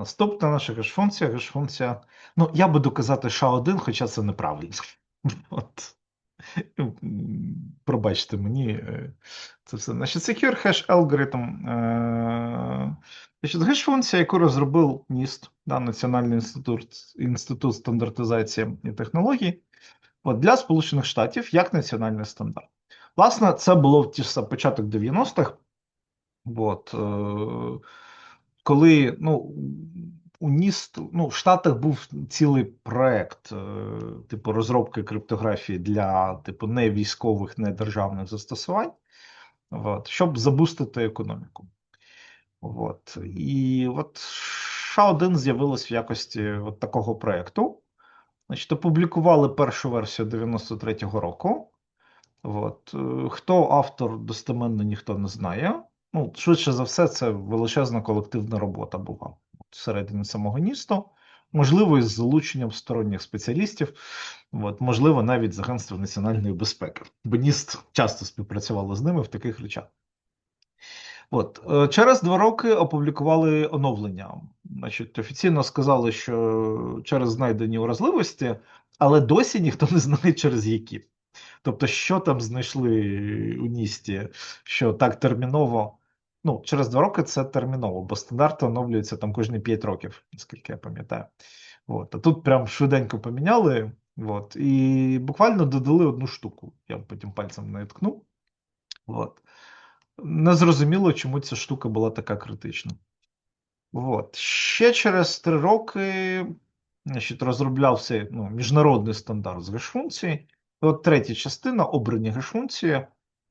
Наступна наша геш-функція, геш-функція. Ну, я буду казати SHA-1, хоча це неправильно. От. Пробачте мені е, це все. Значить, Secure Hash Algorithm. е, Значить, геш-функція, яку розробив NIST, да, Національний інститут, інститут стандартизації і технологій, от, для Сполучених Штатів як національний стандарт. Власне, це було в ті ж початок 90-х. От, е, коли ну, у НІСТ, ну, в Штатах був цілий проект, е, типу, розробки криптографії для типу не військових, не державних застосувань, от, щоб забустити економіку. От. І от SHA-1 з'явилось в якості от такого проекту. Значить, опублікували першу версію 93-го року. От. е, Хто автор достеменно ніхто не знає. Ну, швидше за все, це величезна колективна робота була всередині самого НІСТу. Можливо, із залученням сторонніх спеціалістів, от, можливо, навіть з Агентства національної безпеки. Бо НІСТ часто співпрацювало з ними в таких речах. От, е, через два роки опублікували оновлення. Значить, офіційно сказали, що через знайдені уразливості, але досі ніхто не знає, через які. Тобто, що там знайшли у Ністі, що так терміново. Ну, через два роки це терміново, бо стандарти оновлюються там кожні 5 років, наскільки я пам'ятаю. От. А тут прям швиденько поміняли, от, і буквально додали одну штуку. Я потім пальцем не ткнув. От. Незрозуміло, чому ця штука була така критична. От. Ще через три роки значить, розроблявся ну, міжнародний стандарт з геш-функцій. І От третя частина обрані геш-функції.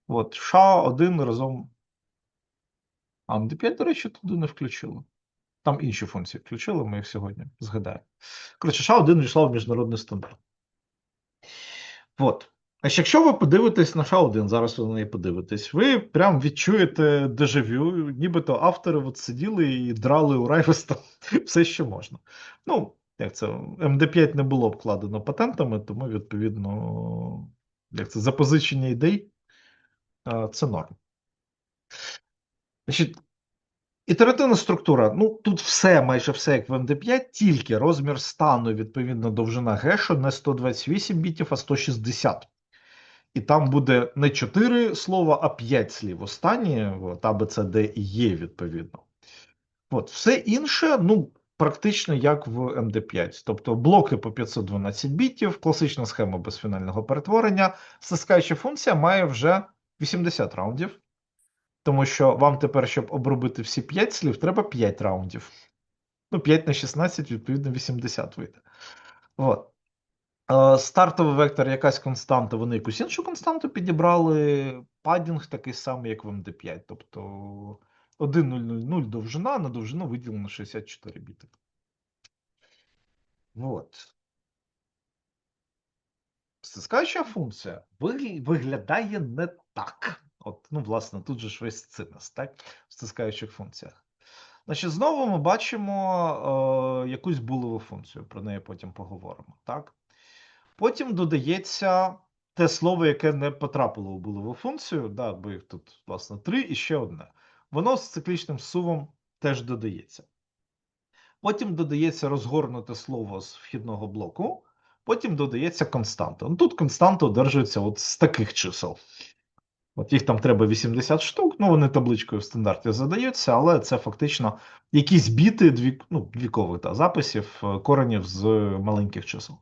От, SHA-1 разом. А MD5, до речі, туди не включили. Там інші функції включили, ми їх сьогодні згадаємо. Коротше, SHA-1 війшла в міжнародний стандарт. От. А ще якщо ви подивитесь на SHA-1, зараз ви на неї подивитесь, ви прям відчуєте дежавю, нібито автори от сиділи і драли у Райвеста все, що можна. Ну, як це, МД5 не було обкладено патентами, тому, відповідно, як це, запозичення ідей це норм. Значить, ітеративна структура. Ну, тут все, майже все, як в МД5, тільки розмір стану, відповідно, довжина гешу не 128 бітів, а 160. І там буде не 4 слова, а 5 слів. Останні, от, А, Б, С, Д і Є, відповідно. От, все інше, ну, практично як в MD5. Тобто блоки по 512 бітів, класична схема без фінального перетворення. Стискаюча функція має вже 80 раундів. Тому що вам тепер, щоб обробити всі 5 слів, треба 5 раундів. Ну, 5 на 16, відповідно, 80 вийде. От. Стартовий вектор, якась константа, вони якусь іншу константу підібрали. Падінг такий самий, як в MD5. Тобто 1.000 довжина, на довжину виділено 64 біти. От. Стискаюча функція виглядає не так. От, ну, власне, тут же ж весь цинес, так? В стискаючих функціях. Значить, знову ми бачимо е, якусь булеву функцію, про неї потім поговоримо. Так? Потім додається те слово, яке не потрапило у булеву функцію, да, бо їх тут, власне, три і ще одне. Воно з циклічним сувом теж додається. Потім додається розгорнуте слово з вхідного блоку, потім додається константа. Ну, тут константа одержується от з таких чисел. От їх там треба 80 штук, ну вони табличкою в стандарті задаються, але це фактично якісь біти дві, ну, двікових та, записів е, коренів з маленьких чисел.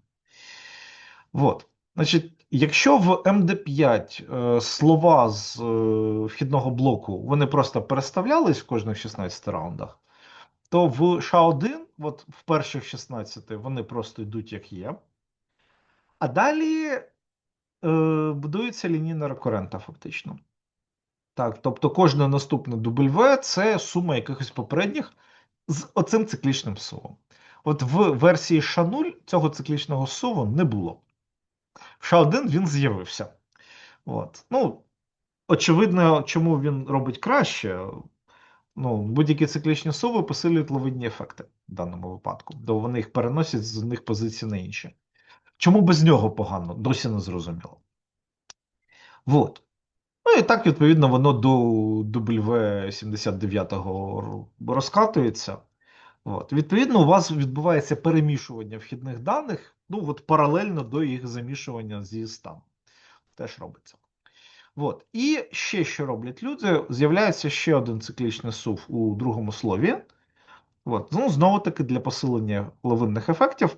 От. Значить, якщо в MD5 е, слова з е, вхідного блоку вони просто переставлялись в кожних 16 раундах, то в SHA-1, от в перших 16 вони просто йдуть як є. А далі будується лінійна рекурента, фактично. Так, тобто кожне наступне W це сума якихось попередніх з оцим циклічним сувом. От в версії SHA-0 цього циклічного суву не було. В SHA-1 він з'явився. От. Ну, очевидно, чому він робить краще. Ну, будь-які циклічні суви посилюють ловидні ефекти в даному випадку, бо вони їх переносять з одних позицій на інші. Чому без нього погано? Досі не зрозуміло. Вот. Ну і так, відповідно, воно до W79 розкатується. От. Відповідно, у вас відбувається перемішування вхідних даних, ну от паралельно до їх замішування зі станом. Теж робиться. От. І ще що роблять люди, з'являється ще один циклічний сув у другому слові. От. Ну, Знову таки, для посилення лавинних ефектів,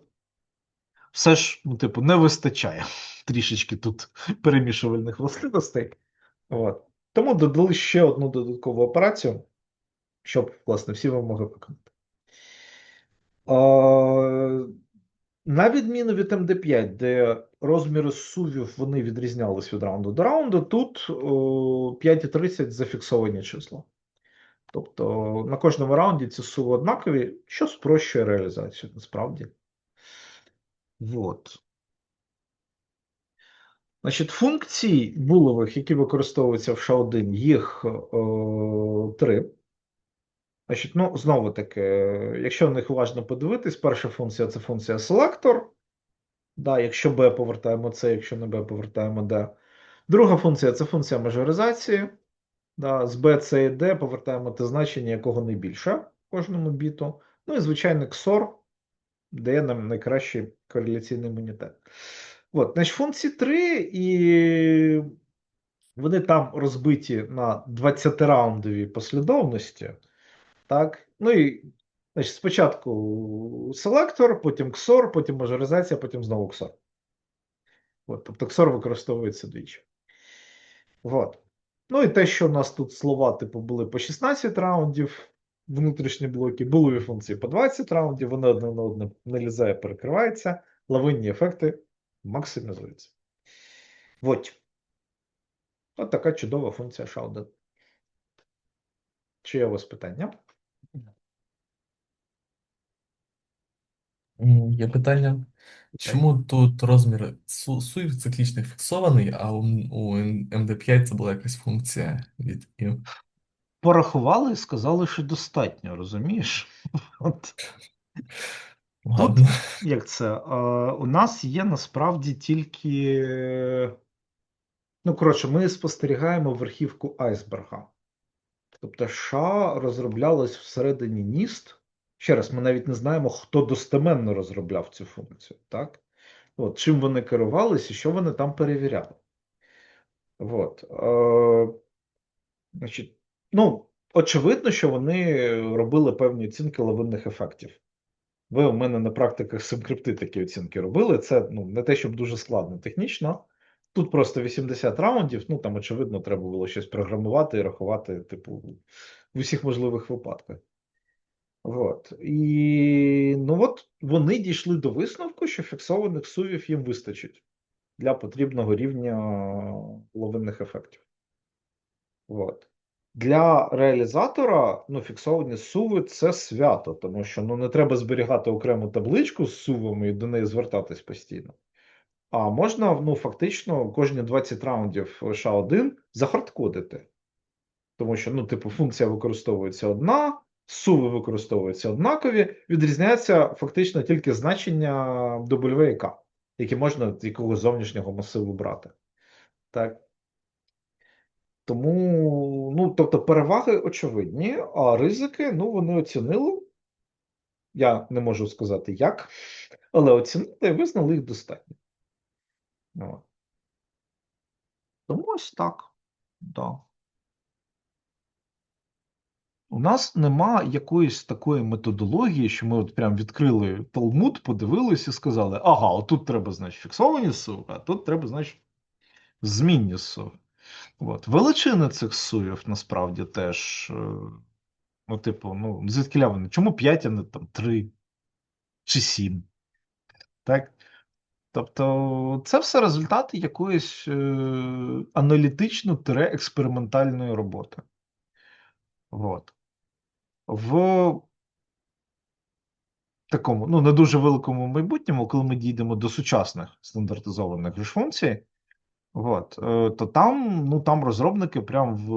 все ж, ну, типу, не вистачає трішечки тут перемішувальних властивостей. От. Тому додали ще одну додаткову операцію, щоб, власне, всі вимоги виконати. На відміну від MD5, де розміри сувів вони відрізнялись від раунду до раунду, тут 5,30 зафіксовані числа. Тобто на кожному раунді ці суви однакові, що спрощує реалізацію насправді. Вот. Значить, функцій булових, які використовуються в SHA-1, їх о, три. Значить, ну, знову таки, якщо на них уважно подивитись, перша функція це функція selector. Да, Якщо B повертаємо C, якщо не B повертаємо D. Друга функція це функція мажоризації. Да, З B, C і D повертаємо те значення, якого найбільше кожному біту. Ну і звичайно, XOR дає нам найкращий кореляційний імунітет. От, значить, функції 3, і вони там розбиті на 20-раундовій послідовності. Так? Ну і значить, спочатку селектор, потім XOR, потім мажоризація, потім знову XOR. От, Тобто XOR використовується двічі. От. Ну і те, що у нас тут слова, типу, були по 16 раундів, внутрішні блоки, булові функції по 20 раундів, вони одне на одне налізає, перекриваються, лавинні ефекти максимізуються. От. От така чудова функція SHA-1. Чи є у вас питання? Є питання. Чому тут розмір су- суїв циклічних фіксований, а у, у MD5 це була якась функція від. Порахували і сказали, що достатньо, розумієш? От. Ладно. Як це? У нас є насправді тільки. Ну, коротше, ми спостерігаємо верхівку айсберга. Тобто, США розроблялось всередині NIST. Ще раз, ми навіть не знаємо, хто достеменно розробляв цю функцію. так? От, Чим вони керувалися і що вони там перевіряли. От. Е, значить, ну, Очевидно, що вони робили певні оцінки лавинних ефектів. Ви у мене на практиках симкрипти такі оцінки робили. Це ну, не те, щоб дуже складно технічно. Тут просто 80 раундів, ну там, очевидно, треба було щось програмувати і рахувати, типу, в усіх можливих випадках. От. І ну от вони дійшли до висновку, що фіксованих сувів їм вистачить для потрібного рівня лавинних ефектів. От. Для реалізатора ну, фіксовані суви це свято, тому що ну, не треба зберігати окрему табличку з сувами і до неї звертатись постійно. А можна ну, фактично кожні 20 раундів SHA-1 захардкодити. Тому що, ну, типу, функція використовується одна, суви використовуються однакові, відрізняється фактично тільки значення W і K, які можна з якогось зовнішнього масиву брати. Так. Тому, ну, тобто, переваги очевидні, а ризики, ну, вони оцінили. Я не можу сказати як, але оцінили і визнали їх достатньо. От. Тому ось так. Да. У нас нема якоїсь такої методології, що ми от прям відкрили Талмуд, подивились і сказали: ага, отут треба, значить, фіксовані суви, а тут треба, значить, змінні суви. От. Величини цих суїв насправді теж. Е, ну, типу, ну, звідки вони? Чому 5, а не там 3 чи 7? Так? Тобто, це все результати якоїсь е, аналітично-експериментальної роботи. От. В такому, ну, не дуже великому майбутньому, коли ми дійдемо до сучасних стандартизованих функцій, от, е, то там ну, там розробники прямо в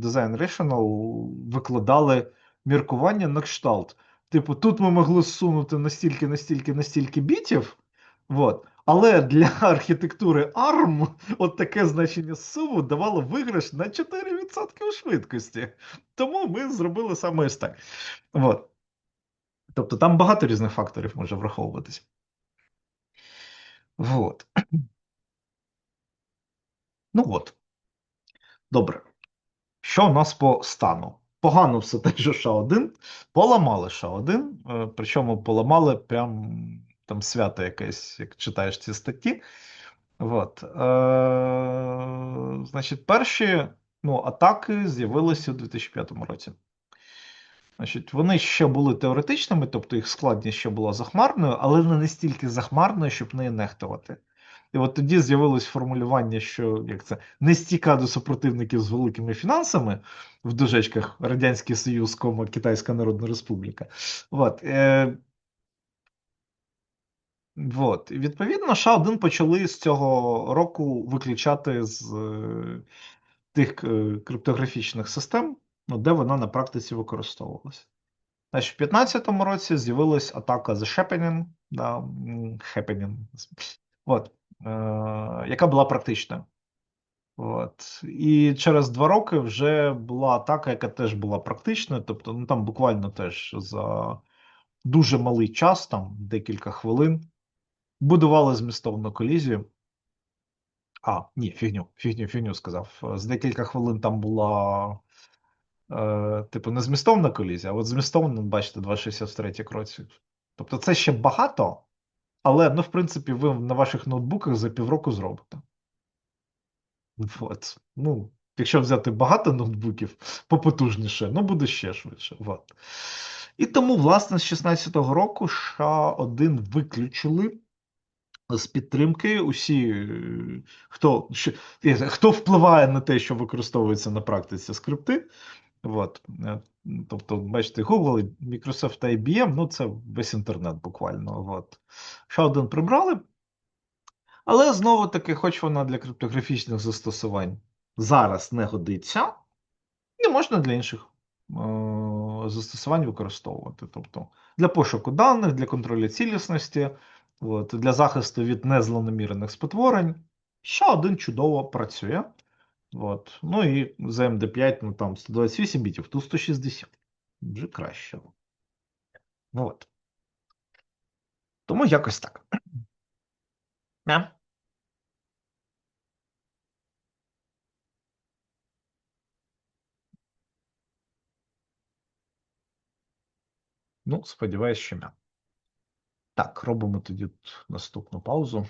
Design Rational викладали міркування на кшталт. Типу, тут ми могли зсунути настільки, настільки, настільки бітів. От. Але для архітектури ARM от таке значення суму давало виграш на 4% швидкості. Тому ми зробили саме ось так. От. Тобто там багато різних факторів може враховуватись. Вот. Ну от. Добре. Що у нас по стану? Погано все те, що ША-1. Поламали ША-1, е, причому поламали прям там свято якесь, як читаєш ці статті. От. Е, значить, перші ну, атаки з'явилися у 2005 році. Значить, вони ще були теоретичними, тобто їх складність ще була захмарною, але не настільки захмарною, щоб неї нехтувати. І от тоді з'явилось формулювання, що як це не стіка до супротивників з великими фінансами в дужечках Радянський Союз, кома Китайська Народна Республіка. От, е, от. Відповідно, США-1 почали з цього року виключати з е, тих е, криптографічних систем, ну, де вона на практиці використовувалася. Значить, в 2015 році з'явилась атака The Happening, да, Happening, от, яка була практичною. От. І через два роки вже була атака, яка теж була практичною. Тобто, ну там буквально теж за дуже малий час, там декілька хвилин, будували змістовну колізію. А, ні, фігню, фігню, фігню сказав. З декілька хвилин там була, е, типу, не змістовна колізія, а от змістовна, бачите, 2,63 кроці. Тобто це ще багато, але, ну, в принципі, ви на ваших ноутбуках за півроку зробите. От. Ну, якщо взяти багато ноутбуків попотужніше, ну буде ще швидше. От. І тому, власне, з 16-го року США-1 виключили з підтримки усі, хто, хто впливає на те, що використовується на практиці скрипти. От. Е, Тобто, бачите, Google, Microsoft та IBM, ну це весь інтернет буквально. От. США-1 прибрали. Але знову таки, хоч вона для криптографічних застосувань зараз не годиться, не можна для інших е, застосувань використовувати. Тобто для пошуку даних, для контролю цілісності, от, для захисту від незлонамірених спотворень. Ще один чудово працює. От. Ну і за MD5, ну там 128 бітів, тут 160. Вже краще. Ну, от. Тому якось так. Не? Ну, сподіваюсь, що не. Так, робимо тоді наступну паузу.